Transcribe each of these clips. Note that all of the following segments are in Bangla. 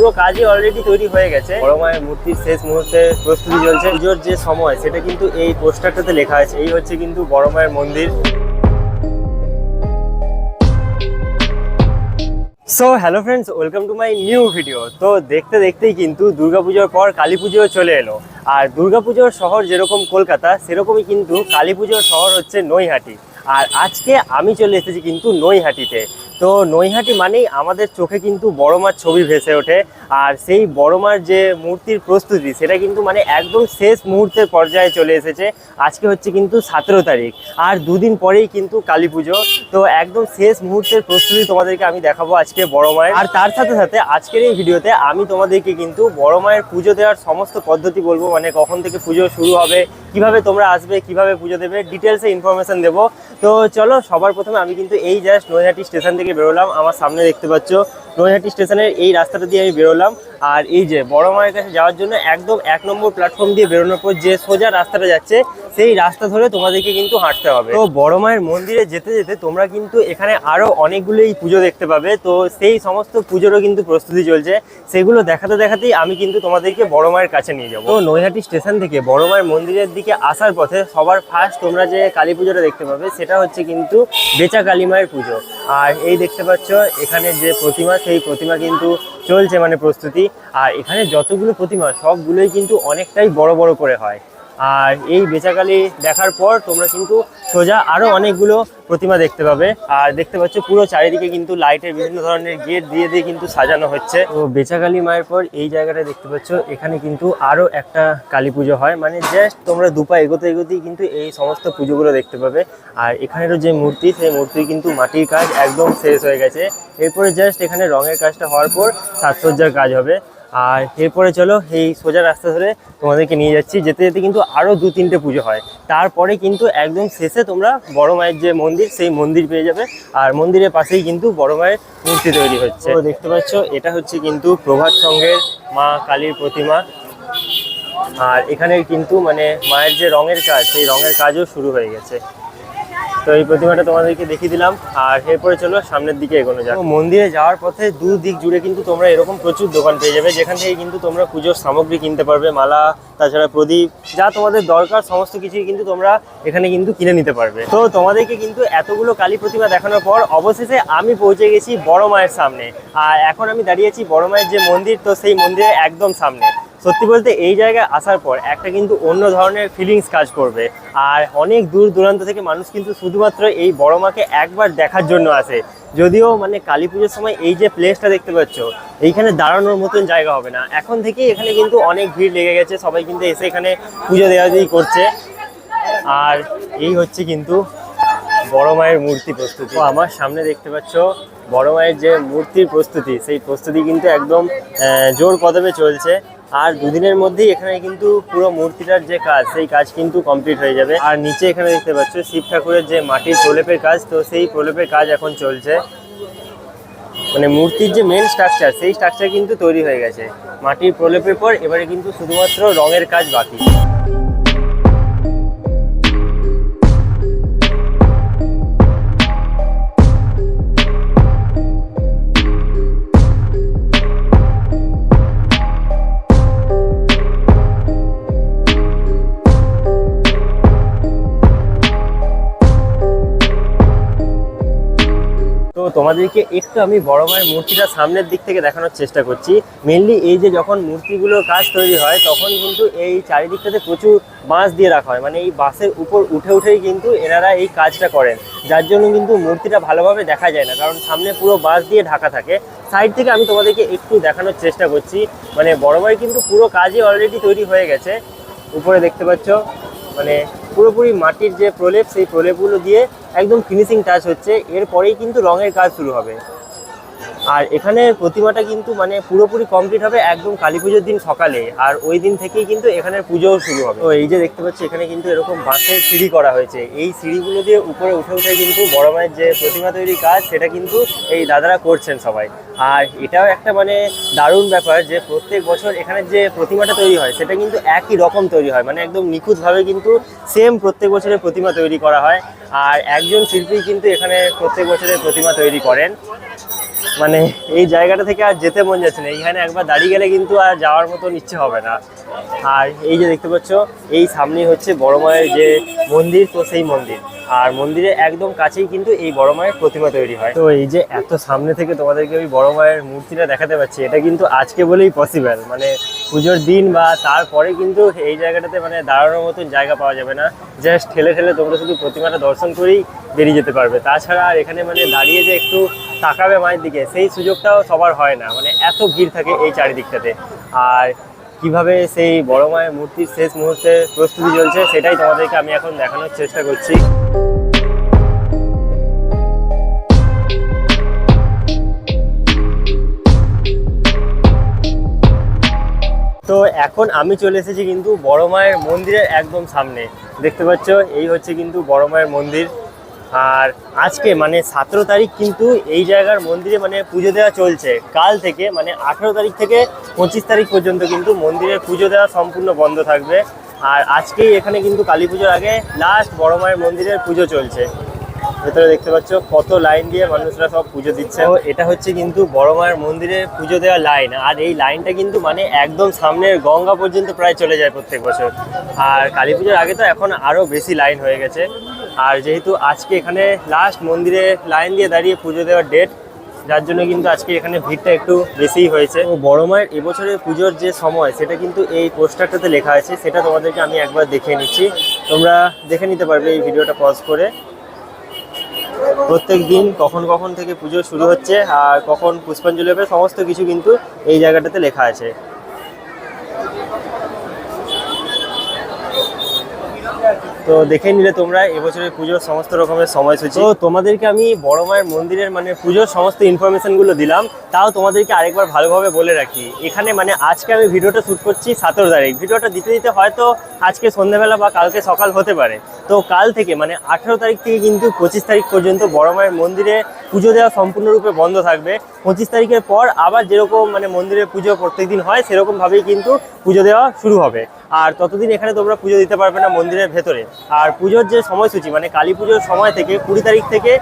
পুরো কাজই অলরেডি তৈরি হয়ে গেছে। বড় মায়ের মূর্তির শেষ মুহূর্তে প্রস্তুতি চলছে। পুজোর যে সময় সেটা কিন্তু এই পোস্টারটাতে লেখা আছে। এই হচ্ছে কিন্তু বড় মায়ের মন্দির। So hello friends welcome to my new video তো দেখতে দেখতেই কিন্তু দুর্গাপুজোর পর কালী পুজো চলে এলো। আর দুর্গাপুজোর শহর যেরকম কলকাতা সেরকমই কিন্তু কালী পুজোর শহর হচ্ছে নৈহাটি। আর আজকে আমি চলে এসেছি কিন্তু নৈহাটিতে। তো নৈহাটি মানেই আমাদের চোখে কিন্তু বড় মার ছবি ভেসে ওঠে। আর সেই বড় মার যে মূর্তির প্রস্তুতি, সেটা কিন্তু মানে একদম শেষ মুহূর্তের পর্যায়ে চলে এসেছে। আজকে হচ্ছে কিন্তু সতেরো তারিখ। আর দুদিন পরেই কিন্তু কালী পুজো। তো একদম শেষ মুহূর্তের প্রস্তুতি তোমাদেরকে আমি দেখাবো আজকে বড় মায়ের। আর তার সাথে সাথে আজকের এই ভিডিওতে আমি তোমাদেরকে কিন্তু বড় মায়ের পুজো দেওয়ার সমস্ত পদ্ধতি বলব। মানে কখন থেকে পুজো শুরু হবে, কীভাবে তোমরা আসবে, কীভাবে পুজো দেবে ডিটেলসে ইনফরমেশন দেবো। তো চলো সবার প্রথমে আমি কিন্তু এই জাস্ট নৈহাটি স্টেশন থেকে বেরোলাম। আমার সামনে দেখতে পাচ্ছ নৈহাটি স্টেশনের এই রাস্তাটা দিয়ে আমি বেরোলাম। আর এই যে বড় মায়ের কাছে যাওয়ার জন্য একদম এক নম্বর প্ল্যাটফর্ম দিয়ে বেরোনোর পর যে সোজা রাস্তাটা যাচ্ছে সেই রাস্তা ধরে তোমাদেরকে কিন্তু হাঁটতে হবে। তো বড় মায়ের মন্দিরে যেতে যেতে তোমরা কিন্তু এখানে আরও অনেকগুলোই পুজো দেখতে পাবে। তো সেই সমস্ত পুজোরও কিন্তু প্রস্তুতি চলছে। সেগুলো দেখাতে দেখাতেই আমি কিন্তু তোমাদেরকে বড় মায়ের কাছে নিয়ে যাব। তো নৈহাটি স্টেশন থেকে বড় মায়ের মন্দিরের দিকে আসার পথে সবার ফার্স্ট তোমরা যে কালী পুজোটা দেখতে পাবে সেটা হচ্ছে কিন্তু বেচা কালী মায়ের পুজো। আর এই দেখতে পাচ্ছ এখানে যে প্রতিমা সেই প্রতিমা কিন্তু চলছে মানে প্রস্তুতি। আর এখানে যতগুলো প্রতিমা সবগুলোই কিন্তু অনেকটাই বড় বড় করে হয়। আর এই বেচাকালি দেখার পর তোমরা কিন্তু সোজা আরও অনেকগুলো প্রতিমা দেখতে পাবে। আর দেখতে পাচ্ছ পুরো চারিদিকে কিন্তু লাইটের বিভিন্ন ধরনের গেট দিয়ে দিয়ে কিন্তু সাজানো হচ্ছে। তো বেচাকালী মায়ের পর এই জায়গাটা দেখতে পাচ্ছ, এখানে কিন্তু আরও একটা কালী পুজো হয়। মানে জাস্ট তোমরা দুপা এগোতে এগোতেই কিন্তু এই সমস্ত পুজোগুলো দেখতে পাবে। আর এখানেরও যে মূর্তি, সেই মূর্তি কিন্তু মাটির কাজ একদম শেষ হয়ে গেছে। এরপরে জাস্ট এখানে রঙের কাজটা হওয়ার পর সাজসজ্জার কাজ হবে। আর এরপরে চলো, এই সোজা রাস্তা ধরে তোমাদেরকে নিয়ে যাচ্ছি। যেতে যেতে কিন্তু আরও দু, তিনটে পুজো হয়। তারপরে কিন্তু একদম শেষে তোমরা বড় মায়ের যে মন্দির, সেই মন্দির পেয়ে যাবে। আর মন্দিরের পাশেই কিন্তু বড় মায়ের মূর্তি তৈরি হচ্ছে। দেখতে পাচ্ছ, এটা হচ্ছে কিন্তু প্রভাত সঙ্গের মা কালীর প্রতিমা। আর এখানে কিন্তু মানে মায়ের যে রঙের কাজ, সেই রঙের কাজও শুরু হয়ে গেছে। তো এই প্রতিমাটা তোমাদেরকে দেখিয়ে দিলাম। আর এরপরে চলো সামনের দিকে এগোনো যাক। মন্দিরে যাওয়ার পথে দু দিক জুড়ে কিন্তু তোমরা এরকম প্রচুর দোকান পেয়ে যাবে। যেখান থেকে কিন্তু তোমরা পুজোর সামগ্রী কিনতে পারবে, মালা, তাছাড়া প্রদীপ, যা তোমাদের দরকার, সমস্ত কিছুই কিন্তু তোমরা এখানে কিন্তু কিনে নিতে পারবে। তো তোমাদেরকে কিন্তু এতগুলো কালী প্রতিমা দেখানোর পর অবশেষে আমি পৌঁছে গেছি বড় মায়ের সামনে। আর এখন আমি দাঁড়িয়েছি বড় মায়ের যে মন্দির, তো সেই মন্দিরের একদম সামনে। সত্যি বলতে এই জায়গায় আসার পর একটা কিন্তু অন্য ধরনের ফিলিংস কাজ করবে। আর অনেক দূর দূরান্ত থেকে মানুষ কিন্তু শুধুমাত্র এই বড় মাকে একবার দেখার জন্য আসে। যদিও মানে কালী পুজোর সময় এই যে প্লেসটা দেখতে পাচ্ছ, এইখানে দাঁড়ানোর মতন জায়গা হবে না। এখন থেকেই এখানে কিন্তু অনেক ভিড় লেগে গেছে, সবাই কিন্তু এসে এখানে পুজো দেওয়া করছে। আর এই হচ্ছে কিন্তু বড় মায়ের মূর্তি প্রস্তুতি। আমার সামনে দেখতে পাচ্ছ বড় মায়ের যে মূর্তির প্রস্তুতি, সেই প্রস্তুতি কিন্তু একদম জোর কদমে চলছে। আর দুদিনের মধ্যেই এখানে কিন্তু পুরো মূর্তিটার যে কাজ, সেই কাজ কিন্তু কমপ্লিট হয়ে যাবে। আর নিচে এখানে দেখতে পাচ্ছ শিব ঠাকুরের যে মাটির প্রলেপের কাজ, তো সেই প্রলেপের কাজ এখন চলছে। মানে মূর্তির যে মেন স্ট্রাকচার সেই স্ট্রাকচার কিন্তু তৈরি হয়ে গেছে। মাটির প্রলেপের পর এবারে কিন্তু শুধুমাত্র রঙের কাজ বাকি। তোমাদেরকে একটু আমি বড় মায়ের মূর্তিটা সামনের দিক থেকে দেখানোর চেষ্টা করছি। মেনলি এই যে যখন মূর্তিগুলোর কাজ তৈরি হয়, তখন কিন্তু এই চারিদিকটাতে প্রচুর বাঁশ দিয়ে রাখা হয়। মানে এই বাঁশের উপর উঠে উঠেই কিন্তু এনারা এই কাজটা করেন। যার জন্য কিন্তু মূর্তিটা ভালোভাবে দেখা যায় না, কারণ সামনে পুরো বাঁশ দিয়ে ঢাকা থাকে। সাইড থেকে আমি তোমাদেরকে একটু দেখানোর চেষ্টা করছি। মানে বড় ভাই কিন্তু পুরো কাজই অলরেডি তৈরি হয়ে গেছে। উপরে দেখতে পাচ্ছ মানে পুরোপুরি মাটির যে প্রলেপ, সেই প্রলেপগুলো দিয়ে একদম ফিনিশিং টাচ হচ্ছে। এরপরেই কিন্তু রঙের কাজ শুরু হবে। আর এখানে প্রতিমাটা কিন্তু মানে পুরোপুরি কমপ্লিট হবে একদম কালী পুজোর দিন সকালে। আর ওই দিন থেকেই কিন্তু এখানের পুজোও শুরু হবে। তো এই যে দেখতে পাচ্ছি, এখানে কিন্তু এরকম বাঁশের সিঁড়ি করা হয়েছে। এই সিঁড়িগুলো দিয়ে উপরে উঠে উঠে কিন্তু বড় মায়ের যে প্রতিমা তৈরি কাজ, সেটা কিন্তু এই দাদারা করছেন সবাই। আর এটাও একটা মানে দারুণ ব্যাপার যে প্রত্যেক বছর এখানে যে প্রতিমাটা তৈরি হয়, সেটা কিন্তু একই রকম তৈরি হয়। মানে একদম নিখুঁতভাবে কিন্তু সেম প্রত্যেক বছরের প্রতিমা তৈরি করা হয়। আর একজন শিল্পী কিন্তু এখানে প্রত্যেক বছরের প্রতিমা তৈরি করেন। মানে এই জায়গাটা থেকে আর যেতে মন যাচ্ছে না। এইখানে একবার দাঁড়িয়ে গেলে কিন্তু আর যাওয়ার মতন ইচ্ছে হবে না। আর এই যে দেখতে পাচ্ছ, এই সামনেই হচ্ছে বড় মায়ের যে মন্দির, তো সেই মন্দির। আর মন্দিরের একদম কাছেই কিন্তু এই বড় মায়ের প্রতিমা তৈরি হয়। তো এই যে এত সামনে থেকে তোমাদেরকে ওই বড় মায়ের মূর্তিটা দেখাতে পাচ্ছি, এটা কিন্তু আজকে বলেই পসিবল মানে পুজোর দিন বা তারপরে কিন্তু এই জায়গাটাতে মানে দাঁড়ানোর মতন জায়গা পাওয়া যাবে না। জাস্ট ঠেলে ঠেলে তোমরা শুধু প্রতিমাটা দর্শন করেই বেরিয়ে যেতে পারবে। তাছাড়া আর এখানে মানে দাঁড়িয়ে যে একটু তাকাবে মায়ের দিকে, সেই সুযোগটাও সবার হয় না। মানে এত ভিড় থাকে এই চারিদিকটাতে। আর কীভাবে সেই বড় মায়ের মূর্তির শেষ মুহূর্তে প্রস্তুতি চলছে সেটাই তোমাদেরকে আমি এখন দেখানোর চেষ্টা করছি। তো এখন আমি চলে এসেছি কিন্তু বড় মায়ের মন্দিরের একদম সামনে। দেখতে পাচ্ছ, এই হচ্ছে কিন্তু বড় মায়ের মন্দির। আর আজকে মানে সতেরো তারিখ কিন্তু এই জায়গার মন্দিরে মানে পুজো দেওয়া চলছে। কাল থেকে মানে আঠেরো তারিখ থেকে পঁচিশ তারিখ পর্যন্ত কিন্তু মন্দিরে পুজো দেওয়া সম্পূর্ণ বন্ধ থাকবে। আর আজকেই এখানে কিন্তু কালী পুজোর আগে লাস্ট বড় মায়ের মন্দিরের পুজো চলছে। ভেতরে দেখতে পাচ্ছ কত লাইন দিয়ে মানুষরা সব পুজো দিচ্ছে। তো এটা হচ্ছে কিন্তু বড় মায়ের মন্দিরে পুজো দেওয়া লাইন। আর এই লাইনটা কিন্তু মানে একদম সামনের গঙ্গা পর্যন্ত প্রায় চলে যায় প্রত্যেক বছর। আর কালী পুজোর আগে তো এখন আরও বেশি লাইন হয়ে গেছে। আর যেহেতু আজকে এখানে লাস্ট মন্দিরে লাইন দিয়ে দাঁড়িয়ে পুজো দেওয়ার ডেট যার জন্য কিন্তু আজকে এখানে ভিড়টা একটু বেশিই হয়েছে। তো বড় মায়ের এবছরের পুজোর যে সময় সেটা কিন্তু এই পোস্টারটাতে লেখা আছে। সেটা তোমাদেরকে আমি একবার দেখে নিচ্ছি। তোমরা দেখে নিতে পারবে এই ভিডিওটা পজ করে। প্রত্যেক দিন কখন কখন থেকে পুজো শুরু হচ্ছে আর কখন পুষ্পাঞ্জলি হবে, সমস্ত কিছু কিন্তু এই জায়গাটাতে লেখা আছে। তো দেখে নিলে তোমরা, এবছরের পুজোর সমস্ত রকমের সময়সূচি। তো তোমাদেরকে আমি বড় মায়ের মন্দিরের মানে পুজোর সমস্ত ইনফরমেশনগুলো দিলাম, তাও তোমাদেরকে আরেকবার ভালোভাবে বলে রাখি। এখানে মানে আজকে আমি ভিডিওটা শ্যুট করছি সতেরো তারিখ। ভিডিওটা দিতে দিতে হয়তো আজকে সন্ধ্যাবেলা বা কালকে সকাল হতে পারে। তো কাল থেকে মানে আঠেরো তারিখ থেকে কিন্তু পঁচিশ তারিখ পর্যন্ত বড় মায়ের মন্দিরে পুজো দেওয়া সম্পূর্ণরূপে বন্ধ থাকবে। পঁচিশ তারিখের পর আবার যেরকম মানে মন্দিরে পুজো প্রত্যেকদিন হয়, সেরকমভাবেই কিন্তু পুজো দেওয়া শুরু হবে। আর ততদিন এখানে তোমরা পুজো দিতে পারবে না মন্দিরের ভেতরে। আর পুজোর যে সময়সূচি মানে কালী পুজোর সময় থেকে কুড়ি তারিখ থেকে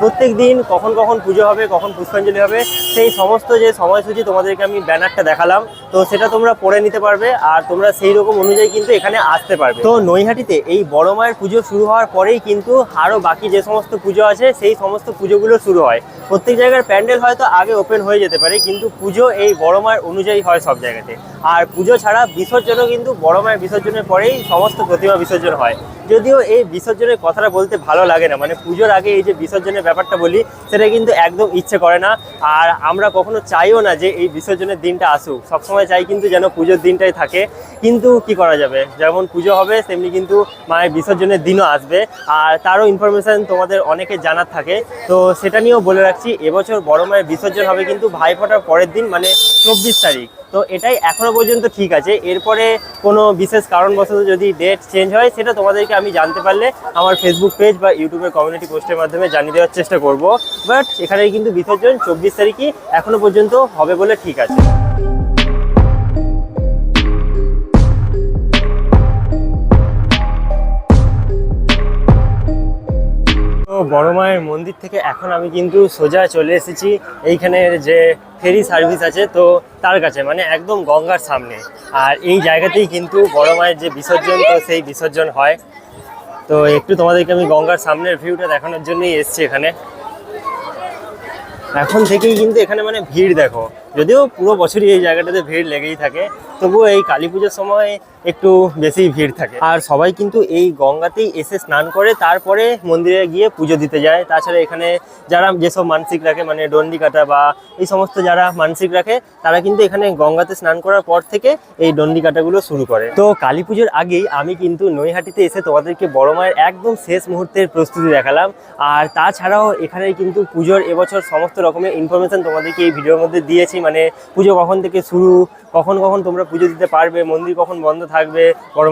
প্রত্যেক দিন কখন কখন পুজো হবে, কখন পুষ্পাঞ্জলি হবে, সেই সমস্ত যে সময়সূচি তোমাদেরকে আমি ব্যানারটা দেখালাম, তো সেটা তোমরা পড়ে নিতে পারবে আর তোমরা সেই রকম অনুযায়ী কিন্তু এখানে আসতে পারবে। তো নৈহাটিতে এই বড় মায়ের পুজো শুরু হওয়ার পরেই কিন্তু আরও বাকি যে সমস্ত পুজো আছে, সেই সমস্ত পুজোগুলো শুরু হয়। প্রত্যেক জায়গার প্যান্ডেল হয়তো আগে ওপেন হয়ে যেতে পারে, কিন্তু পুজো এই বড় মায়ের অনুযায়ী হয় সব জায়গাতে। আর পুজো ছাড়া বিসর্জনও কিন্তু বড় মায়ের বিসর্জনের পরেই সমস্ত প্রতিমা বিসর্জন হয়। যদিও এই বিসর্জনের কথাটা বলতে ভালো লাগে না মানে পুজোর আগে এই যে বিসর্জনের ব্যাপারটা বলি, সেটা কিন্তু একদম ইচ্ছে করে না। আর আমরা কখনো চাইও না যে এই বিসর্জনের দিনটা আসুক। সবসময় চাই কিন্তু যেন পুজোর দিনটাই থাকে। কিন্তু কি করা যাবে? যেমন পুজো হবে, তেমনি কিন্তু মায়ের বিসর্জনের দিনও আসবে। আর তারও ইনফরমেশান তোমাদের অনেকে জানার থাকে। তো সেটা নিয়েও বলে রাখছি, এবছর বড় মায়ের বিসর্জন হবে কিন্তু ভাইফোঁটার পরের দিন মানে চব্বিশ তারিখ। তো এটাই এখনও পর্যন্ত ঠিক আছে। এরপরে কোনো বিশেষ কারণবশত যদি ডেট চেঞ্জ হয়, সেটা তোমাদেরকে আমি জানতে পারলে আমার ফেসবুক পেজ বা ইউটিউবের কমিউনিটি পোস্টের মাধ্যমে জানিয়ে দেওয়ার চেষ্টা করব বাট এখানে কিন্তু বিসর্জন চব্বিশ তারিখই এখনও পর্যন্ত হবে বলে ঠিক আছে। বড় মায়ের মন্দির থেকে এখন আমি কিন্তু সোজা চলে এসেছি এইখানের যে ফেরি সার্ভিস আছে, তো তার কাছে মানে একদম গঙ্গার সামনে। আর এই জায়গাতেই কিন্তু বড় মায়ের যে বিসর্জন, তো সেই বিসর্জন হয়। তো একটু তোমাদেরকে আমি গঙ্গার সামনের ভিউটা দেখানোর জন্যই এসছি এখানে। এখন থেকেই কিন্তু এখানে মানে ভিড় দেখো। যদিও পুরো বছরই এই জায়গাটাতে ভিড় লেগেই থাকে, তবুও এই কালী পুজোর সময় একটু বেশি ভিড় থাকে। আর সবাই কিন্তু এই গঙ্গাতেই এসে স্নান করে, তারপরে মন্দিরে গিয়ে পুজো দিতে যায়। তাছাড়া এখানে যারা যেসব মানসিক রাখে মানে ডন্ডি কাটা বা এই সমস্ত যারা মানসিক রাখে, তারা কিন্তু এখানে গঙ্গাতে স্নান করার পর থেকে এই ডন্ডি কাটাগুলো শুরু করে। তো কালী পুজোর আগেই আমি কিন্তু নৈহাটিতে এসে তোমাদেরকে বড় মায়ের একদম শেষ মুহূর্তের প্রস্তুতি দেখালাম। আর তাছাড়াও এখানে কিন্তু পুজোর এবছর সমস্ত রকমের ইনফরমেশন তোমাদেরকে এই ভিডিওর মধ্যে দিয়েছি। মানে পুজো কখন থেকে শুরু, কখন কখন তোমরা পুজো দিতে পারবে, মন্দির কখন বন্ধ থাকবে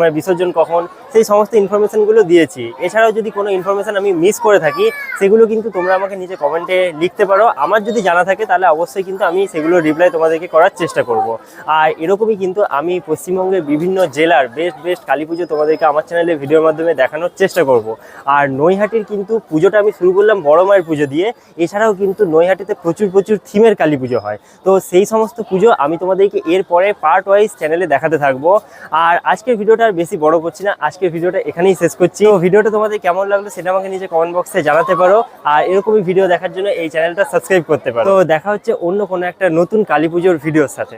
মায়ের বিসর্জন কখন, সেই সমস্ত ইনফরমেশনগুলো দিয়েছি। এছাড়াও যদি কোনো ইনফরমেশন আমি মিস করে থাকি, সেগুলো কিন্তু তোমরা আমাকে নিচে কমেন্টে লিখতে পারো। আমার যদি জানা থাকে, তাহলে অবশ্যই কিন্তু আমি সেগুলো রিপ্লাই তোমাদেরকে করার চেষ্টা করব। আর এরকমই কিন্তু আমি পশ্চিমবঙ্গের বিভিন্ন জেলার বেস্ট বেস্ট কালী পুজো তোমাদেরকে আমার চ্যানেলে ভিডিওর মাধ্যমে দেখানোর চেষ্টা করব। আর নৈহাটির কিন্তু পুজোটা আমি শুরু করলাম বড় মায়ের পুজো দিয়ে। এছাড়াও কিন্তু নৈহাটিতে প্রচুর প্রচুর থিমের কালী পুজো হয়। তো সেই সমস্ত পুজো আমি তোমাদেরকে এরপরে পার্ট ওয়াইজ চ্যানেলে দেখাতে থাকব। আর আজকের ভিডিওটা আর বেশি বড় করছি না, আজকের ভিডিওটা এখানেই শেষ করছি। তো ভিডিওটা তোমাদের কেমন লাগল সেটা আমাকে নিজে কমেন্ট বক্সে জানাতে পারো। আর এরকমই ভিডিও দেখার জন্য এই চ্যানেলটা সাবস্ক্রাইব করতে পারো। তো দেখা হচ্ছে অন্য কোনো একটা নতুন কালী পুজোর ভিডিওর সাথে।